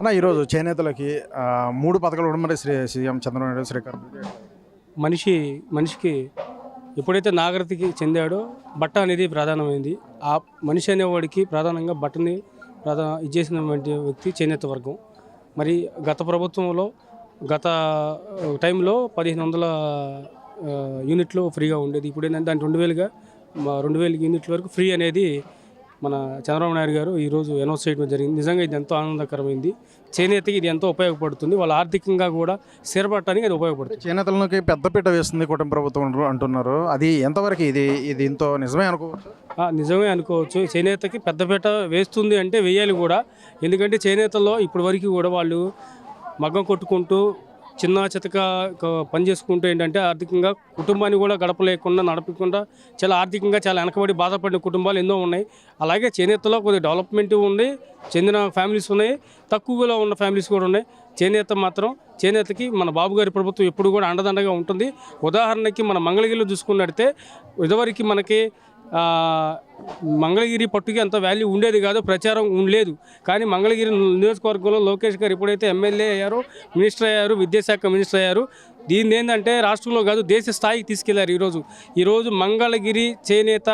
అన్న ఈరోజు చేనేతలకి మూడు పథకాలు ఉండమని శ్రీ సీఎం చంద్రబాబు నాయుడు శ్రీకారం మనిషి మనిషికి ఎప్పుడైతే నాగరికతకి చెందాడో బట్ట అనేది ప్రధానమైంది. ఆ మనిషి అనేవాడికి ప్రధానంగా బట్టని ప్రధాన ఇచ్చేసినటువంటి వ్యక్తి చేనేత వర్గం. మరి గత ప్రభుత్వంలో గత టైంలో పదిహేను వందల యూనిట్లు ఫ్రీగా ఉండేది. ఇప్పుడు ఏంటంటే దాని రెండు వేలుగా రెండు వేల యూనిట్ల వరకు ఫ్రీ అనేది మన చంద్రబాబు నాయుడు గారు ఈరోజు అనౌన్స్ చేయడం జరిగింది. నిజంగా ఇది ఎంతో ఆనందకరమైంది. చేనేతకి ఇది ఎంతో ఉపయోగపడుతుంది. వాళ్ళ ఆర్థికంగా కూడా స్థిరపడటానికి అది ఉపయోగపడుతుంది. చేనేతలకి పెద్దపీట వేస్తుంది కుటుంబ ప్రభుత్వం అంటు- అంటున్నారు. అది ఎంతవరకు ఇది ఇది ఇంతో నిజమే అనుకోవచ్చు? నిజమే అనుకోవచ్చు. చేనేతకి పెద్దపీట వేస్తుంది అంటే వేయాలి కూడా. ఎందుకంటే చేనేతల్లో ఇప్పటి వరకు కూడా వాళ్ళు మగ్గం కొట్టుకుంటూ చిన్న చితక పని చేసుకుంటూ ఏంటంటే ఆర్థికంగా కుటుంబాన్ని కూడా గడపలేకుండా నడపకుండా చాలా ఆర్థికంగా చాలా వెనకబడి బాధపడిన కుటుంబాలు ఎన్నో ఉన్నాయి. అలాగే చేనేతలో కొద్దిగా డెవలప్మెంట్ ఉంది చెందిన ఫ్యామిలీస్ ఉన్నాయి తక్కువలో ఉన్న ఫ్యామిలీస్ కూడా ఉన్నాయి. చేనేత మాత్రం చేనేతకి మన బాబు గారి ప్రభుత్వం ఎప్పుడు కూడా అండదండగా ఉంటుంది. ఉదాహరణకి మన మంగళగిరిలో చూసుకున్నట్టే ఇదివరకు మనకి మంగళగిరి పట్టుకి అంత వాల్యూ ఉండేది కాదు ప్రచారం ఉండలేదు. కానీ మంగళగిరి నియోజకవర్గంలో లోకేష్ గారు ఎప్పుడైతే ఎమ్మెల్యే అయ్యారో మినిస్టర్ అయ్యారు విద్యాశాఖ మినిస్టర్ అయ్యారు దీన్ని ఏంటంటే రాష్ట్రంలో కాదు దేశ స్థాయికి తీసుకెళ్ళారు ఈరోజు. ఈరోజు మంగళగిరి చేనేత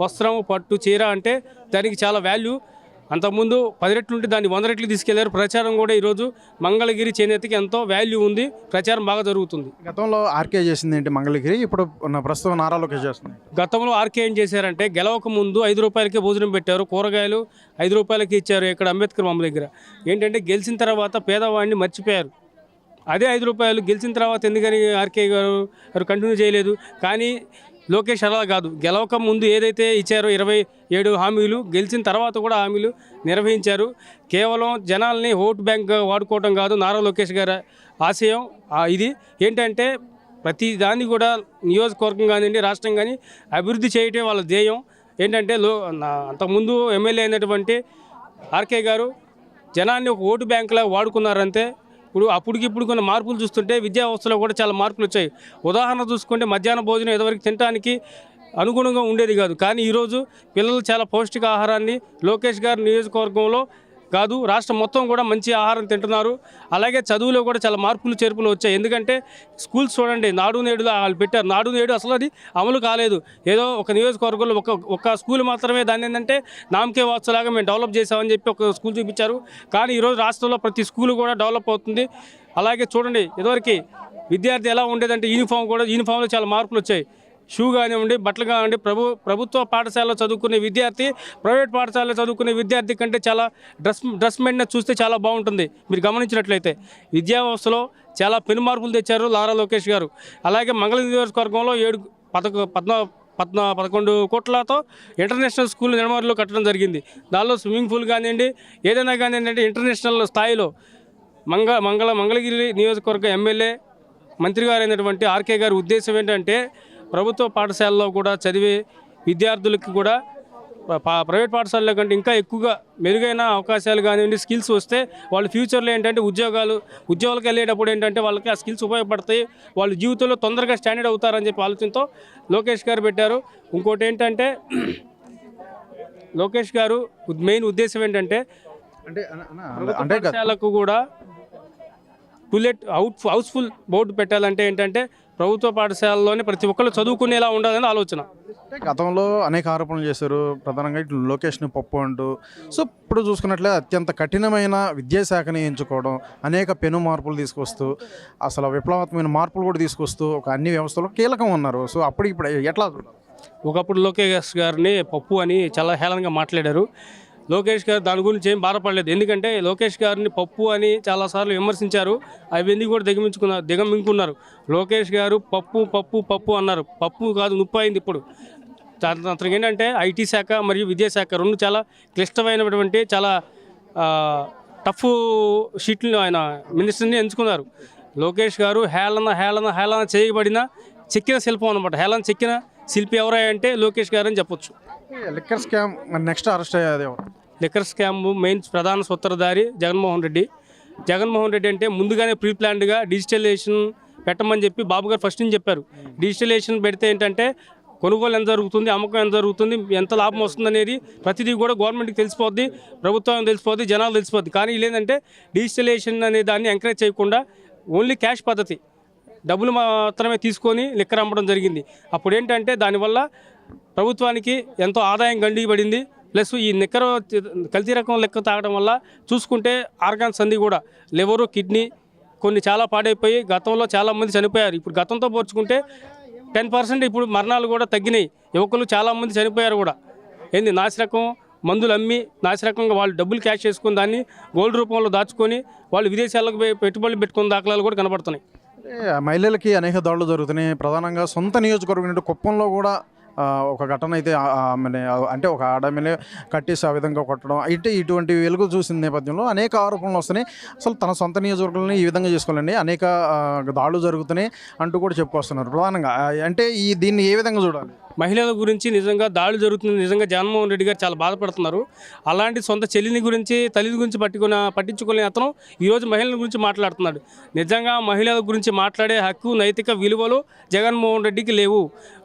వస్త్రం పట్టు చీర అంటే దానికి చాలా వాల్యూ అంతకుముందు పది రెట్లు ఉంటే దాన్ని వంద రెట్లు తీసుకెళ్ళారు. ప్రచారం కూడా ఈరోజు మంగళగిరి చేనేతకి ఎంతో వాల్యూ ఉంది. ప్రచారం బాగా జరుగుతుంది. గతంలో ఆర్కే చేసింది ఏంటి మంగళగిరి? ఇప్పుడు ప్రస్తుతం నారా లోకేష్ చేస్తుంది. గతంలో ఆర్కే ఏం చేశారంటే గెలవక ముందు ఐదు రూపాయలకే భోజనం పెట్టారు. కూరగాయలు ఐదు రూపాయలకి ఇచ్చారు ఇక్కడ అంబేద్కర్ బొమ్మ దగ్గర. ఏంటంటే గెలిచిన తర్వాత పేదవాడిని మర్చిపోయారు. అదే ఐదు రూపాయలు గెలిచిన తర్వాత ఎందుకని ఆర్కే గారు కంటిన్యూ చేయలేదు? కానీ లోకేష్ అలా కాదు. గెలవక ముందు ఏదైతే ఇచ్చారో ఇరవై ఏడు హామీలు గెలిచిన తర్వాత కూడా హామీలు నిర్వహించారు. కేవలం జనాల్ని ఓటు బ్యాంక్గా వాడుకోవడం కాదు నారా లోకేష్ గారి ఆశయం ఇది. ఏంటంటే ప్రతి దాన్ని కూడా నియోజకవర్గం కానివ్వండి రాష్ట్రం కానీ అభివృద్ధి చేయటమే వాళ్ళ ధ్యేయం. ఏంటంటే లో అంతకుముందు ఎమ్మెల్యే అయినటువంటి ఆర్కే గారు జనాన్ని ఒక ఓటు బ్యాంకులా వాడుకున్నారంతే ఇప్పుడు అప్పటికి ఇప్పుడు కొన్ని మార్పులు చూస్తుంటే విద్యా వ్యవస్థలో కూడా చాలా మార్పులు వచ్చాయి. ఉదాహరణ చూసుకుంటే మధ్యాహ్న భోజనం ఎదవరకు తినడానికి అనుగుణంగా ఉండేది కాదు. కానీ ఈరోజు పిల్లలు చాలా పౌష్టిక ఆహారాన్ని లోకేష్ గారి నియోజకవర్గంలో కాదు రాష్ట్రం మొత్తం కూడా మంచి ఆహారం తింటున్నారు. అలాగే చదువులో కూడా చాలా మార్పులు చేర్పులు వచ్చాయి. ఎందుకంటే స్కూల్స్ చూడండి నాడు నేడు వాళ్ళు పెట్టారు. నాడు నేడు అసలు అది అమలు కాలేదు. ఏదో ఒక నియోజకవర్గంలో ఒక ఒక స్కూల్ మాత్రమే దాన్ని ఏంటంటే నామకే వాత్సలాగా మేము డెవలప్ చేసామని చెప్పి ఒక స్కూల్ చూపించారు. కానీ ఈరోజు రాష్ట్రంలో ప్రతి స్కూల్ కూడా డెవలప్ అవుతుంది. అలాగే చూడండి ఇదివరకు విద్యార్థి ఎలా ఉండేదంటే యూనిఫామ్ కూడా యూనిఫామ్లో చాలా మార్పులు వచ్చాయి. షూ కానివ్వండి బట్టలు కానివ్వండి ప్రభు ప్రభుత్వ పాఠశాలలో చదువుకునే విద్యార్థి ప్రైవేట్ పాఠశాలలో చదువుకునే విద్యార్థి కంటే చాలా డ్రెస్ డ్రెస్ మెయింటెనెన్స్ చూస్తే చాలా బాగుంటుంది. మీరు గమనించినట్లయితే విద్యా వ్యవస్థలో చాలా పెను మార్పులు తెచ్చారు లారా లోకేష్ గారు. అలాగే మంగళ నియోజకవర్గంలో ఏడు పదకొ పద్నా పద్నా పదకొండు కోట్లతో ఇంటర్నేషనల్ స్కూల్ నిర్మాణంలో కట్టడం జరిగింది. దానిలో స్విమ్మింగ్ పూల్ కానివ్వండి ఏదైనా కానివ్వండి అంటే ఇంటర్నేషనల్ స్థాయిలో మంగ మంగళ మంగళగిరి నియోజకవర్గ ఎమ్మెల్యే మంత్రి గారు అయినటువంటి ఆర్కే గారి ఉద్దేశం ఏంటంటే ప్రభుత్వ పాఠశాలలో కూడా చదివే విద్యార్థులకి కూడా ప్రైవేట్ పాఠశాలలో కంటే ఇంకా ఎక్కువగా మెరుగైన అవకాశాలు కానివ్వండి స్కిల్స్ వస్తే వాళ్ళు ఫ్యూచర్లో ఏంటంటే ఉద్యోగాలు ఉద్యోగాలకు వెళ్ళేటప్పుడు ఏంటంటే వాళ్ళకి ఆ స్కిల్స్ ఉపయోగపడతాయి. వాళ్ళు జీవితంలో తొందరగా స్టాండర్డ్ అవుతారని చెప్పి ఆలోచనతో లోకేష్ గారు పెట్టారు. ఇంకోటి ఏంటంటే లోకేష్ గారు మెయిన్ ఉద్దేశం ఏంటంటే అంటే కూడా టులెట్ అవుట్ హౌస్ఫుల్ బోర్డు పెట్టాలంటే ఏంటంటే ప్రభుత్వ పాఠశాలలోనే ప్రతి ఒక్కళ్ళు చదువుకునేలా ఉండాలని ఆలోచన. గతంలో అనేక ఆరోపణలు చేశారు. ప్రధానంగా ఇటు లొకేషన్ పప్పు అంటూ. సో ఇప్పుడు చూసుకున్నట్లే అత్యంత కఠినమైన విద్యాశాఖని ఎంచుకోవడం అనేక పెను మార్పులు తీసుకొస్తూ అసలు విప్లవాత్మకమైన మార్పులు కూడా తీసుకొస్తూ ఒక అన్ని వ్యవస్థలో కీలకం ఉన్నారు. సో అప్పుడు ఇప్పుడు ఎట్లా? ఒకప్పుడు లోకేష్ గారిని పప్పు అని చాలా హేళనగా మాట్లాడారు. లోకేష్ గారు దాని గురించి ఏం బాధపడలేదు. ఎందుకంటే లోకేష్ గారిని పప్పు అని చాలాసార్లు విమర్శించారు. అవన్నీ కూడా దిగమించుకున్నారు దిగమింకున్నారు లోకేష్ గారు పప్పు పప్పు పప్పు అన్నారు. పప్పు కాదు నుప్పు అయింది ఇప్పుడు. అతనికి ఏంటంటే ఐటీ శాఖ మరియు విద్యాశాఖ రెండు చాలా క్లిష్టమైనటువంటి చాలా టఫ్ షీట్లు ఆయన మినిస్టర్ని ఎంచుకున్నారు. లోకేష్ గారు హేళన హేళన హేళన చేయబడిన చెక్కిన శిల్పం అనమాట హేళన చెక్కిన శిల్పి ఎవరై అంటే లోకేష్ గారు అని చెప్పొచ్చు లిక్కర్ స్కామ్ నెక్స్ట్ అరెస్ట్ అయ్యేది ఎవరు? లిక్కర్ స్కామ్ మెయిన్ ప్రధాన సూత్రధారి జగన్మోహన్ రెడ్డి. జగన్మోహన్ రెడ్డి అంటే ముందుగానే ప్రీ ప్లాన్డ్గా డిజిటలైజేషన్ పెట్టమని చెప్పి బాబు గారు ఫస్ట్ నుంచి చెప్పారు. డిజిటలైజేషన్ పెడితే ఏంటంటే కొనుగోలు ఎంత జరుగుతుంది అమ్మకం ఎంత జరుగుతుంది ఎంత లాభం వస్తుంది అనేది ప్రతిదీ కూడా గవర్నమెంట్కి తెలిసిపోద్ది ప్రభుత్వం తెలిసిపోద్ది జనాలు తెలిసిపోద్ది. కానీ లేదంటే డిజిటలైజేషన్ అనే దాన్ని ఎంకరేజ్ చేయకుండా ఓన్లీ క్యాష్ పద్ధతి. డబ్బులు మాత్రమే తీసుకొని లిక్కర్ అమ్మడం జరిగింది. అప్పుడు ఏంటంటే దానివల్ల ప్రభుత్వానికి ఎంతో ఆదాయం గండిపడింది. ప్లస్ ఈ నిక్కర కల్తీ రకం లెక్క తాగడం వల్ల చూసుకుంటే ఆర్గాన్స్ సంధి కూడా లివరు కిడ్నీ కొన్ని చాలా పాడైపోయి గతంలో చాలామంది చనిపోయారు. ఇప్పుడు గతంతో పోల్చుకుంటే టెన్ పర్సెంట్ ఇప్పుడు మరణాలు కూడా తగ్గినాయి. యువకులు చాలామంది చనిపోయారు కూడా. ఏంది నాసిరకం మందులు అమ్మి నాసిరకంగా వాళ్ళు డబ్బులు క్యాష్ చేసుకుని దాన్ని గోల్డ్ రూపంలో దాచుకొని వాళ్ళు విదేశాలకు పోయి పెట్టుబడులు పెట్టుకున్న దాఖలాలు కూడా కనబడుతున్నాయి. మహిళలకి అనేక దాడులు జరుగుతున్నాయి. ప్రధానంగా సొంత నియోజకవర్గం కుప్పంలో కూడా ఒక ఘటన అయితే అంటే ఒక ఆడమని కట్టేసి ఆ విధంగా కొట్టడం ఇటు ఇటువంటి వెలుగు చూసిన నేపథ్యంలో అనేక ఆరోపణలు వస్తున్నాయి. అసలు తన సొంత నియోజకవర్గాన్ని ఈ విధంగా చేసుకోవాలండి. అనేక దాడులు జరుగుతున్నాయి అంటూ కూడా చెప్పుకొస్తున్నారు. ప్రధానంగా అంటే ఈ దీన్ని ఏ విధంగా చూడాలి? మహిళల గురించి నిజంగా దాడులు జరుగుతుంది. నిజంగా జగన్మోహన్ రెడ్డి గారు చాలా బాధపడుతున్నారు. అలాంటి సొంత చెల్లిని గురించి తల్లి గురించి పట్టుకున్న పట్టించుకునే అతను ఈరోజు మహిళల గురించి మాట్లాడుతున్నాడు. నిజంగా మహిళల గురించి మాట్లాడే హక్కు నైతిక విలువలు జగన్మోహన్ రెడ్డికి లేవు.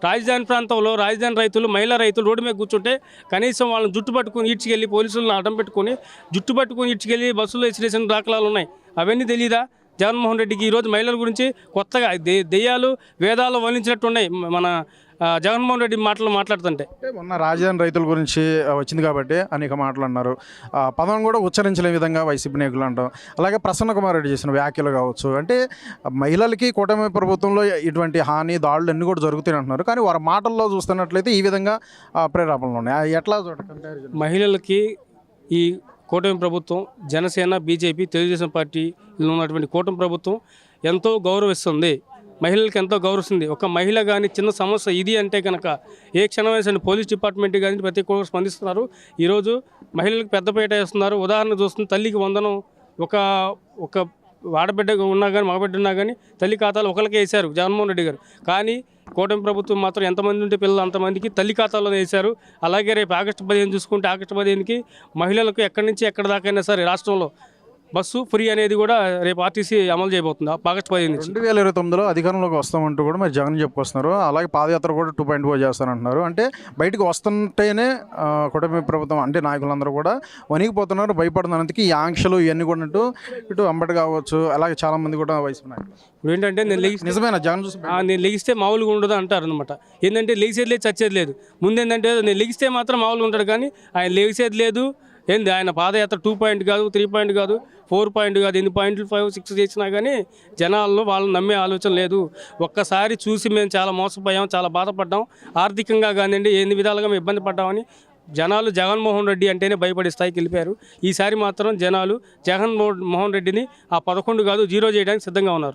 రాజధాని ప్రాంతంలో రాజధాని రైతులు మహిళా రైతులు రోడ్డు మీద కూర్చుంటే కనీసం వాళ్ళని జుట్టు పట్టుకుని ఈడ్చుకెళ్ళి పోలీసులను అడ్డం పెట్టుకొని జుట్టు పట్టుకుని ఈడ్చుకెళ్ళి బస్సులో వేసిన దాఖలాలు ఉన్నాయి. అవన్నీ తెలియదా జగన్మోహన్ రెడ్డికి ఈరోజు మహిళల గురించి కొత్తగా దె- దెయ్యాలు వేదాలు వల్లించినట్టు ఉన్నాయి మన జగన్మోహన్ రెడ్డి మాటలు మాట్లాడుతుంటే. మొన్న రాజధాని రైతుల గురించి వచ్చింది కాబట్టి అనేక మాటలు అన్నారు. పదం కూడా ఉచ్చరించలేని విధంగా వైసీపీ నాయకులు అంటాం. అలాగే ప్రసన్న కుమార్ రెడ్డి చేసిన వ్యాఖ్యలు కావచ్చు. అంటే మహిళలకి కూటమి ప్రభుత్వంలో ఇటువంటి హాని దాడులు అన్నీ కూడా జరుగుతాయి అంటున్నారు. కానీ వారి మాటల్లో చూస్తున్నట్లయితే ఈ విధంగా ప్రేరేపణలు ఉన్నాయి. ఎట్లా మహిళలకి ఈ కూటమి ప్రభుత్వం జనసేన బీజేపీ తెలుగుదేశం పార్టీలో ఉన్నటువంటి కూటమి ప్రభుత్వం ఎంతో గౌరవిస్తుంది. మహిళలకు ఎంతో గౌరవిస్తుంది. ఒక మహిళ కానీ చిన్న సమస్య ఇది అంటే కనుక ఏ క్షణమైన సరే పోలీస్ డిపార్ట్మెంట్ కానీ ప్రతి ఒక్కరు స్పందిస్తున్నారు. ఈరోజు మహిళలకు పెద్దపేట వేస్తున్నారు. ఉదాహరణ చూస్తుంది తల్లికి వందనం ఒక ఒక ఆడబిడ్డ ఉన్నా కానీ మగబిడ్డ ఉన్నా కానీ తల్లి ఖాతాలు ఒకరికే వేశారు జగన్మోహన్ రెడ్డి గారు. కానీ కూటమి ప్రభుత్వం మాత్రం ఎంతమంది ఉంటే పిల్లలు అంతమందికి తల్లి ఖాతాలో వేశారు. అలాగే రేపు ఆగస్టు పదిహేను చూసుకుంటే ఆగస్టు పదిహేనుకి మహిళలకు ఎక్కడి నుంచి ఎక్కడి దాకైనా సరే రాష్ట్రంలో బస్సు ఫ్రీ అనేది కూడా రేపు ఆర్టీసీ అమలు చేయబోతుంది. ఆగస్టు పదిహేను నుంచి. రెండు వేల ఇరవై తొమ్మిదిలో అధికారంలోకి వస్తామంటూ కూడా మరి జగన్ చెప్పుకొస్తున్నారు. అలాగే పాదయాత్ర కూడా టూ పాయింట్ ఫోర్ చేస్తారంటున్నారు అంటే బయటకు వస్తుంటేనే ఆ, కూటమి ప్రభుత్వం అంటే నాయకులందరూ కూడా వణికిపోతున్నారు భయపడుతున్నందుకు ఈ ఆంక్షలు ఇవన్నీ కూడా ఇటు అంబటి కావచ్చు అలాగే చాలా మంది కూడా వయసు ఇప్పుడు ఏంటంటే నేను లెగి నిజమేనా? జగన్ చూసి నేను లెగిస్తే మామూలుగా ఉండదు అంటారు అనమాట ఏంటంటే లెగిసేది లేదు చచ్చేది లేదు. ముందు ఏంటంటే నేను లెగిస్తే మాత్రం మామూలుగా ఉంటాడు కానీ ఆయన లెగిసేది లేదు ఏంది ఆయన పాదయాత్ర టూ పాయింట్ కాదు త్రీ పాయింట్ కాదు ఫోర్ పాయింట్ కాదు ఎన్ని పాయింట్లు ఫైవ్ సిక్స్ చేసినా కానీ జనాల్లో వాళ్ళని నమ్మే ఆలోచన లేదు. ఒక్కసారి చూసి మేము చాలా మోసపోయాం చాలా బాధపడ్డాం. ఆర్థికంగా కానివ్వండి ఎన్ని విధాలుగా మేము ఇబ్బంది పడ్డామని జనాలు జగన్మోహన్ రెడ్డి అంటేనే భయపడే స్థాయికి వెళ్ళిపోయారు. ఈసారి మాత్రం జనాలు జగన్ మోహన్ రెడ్డిని ఆ పదకొండు కాదు జీరో చేయడానికి సిద్ధంగా ఉన్నారు.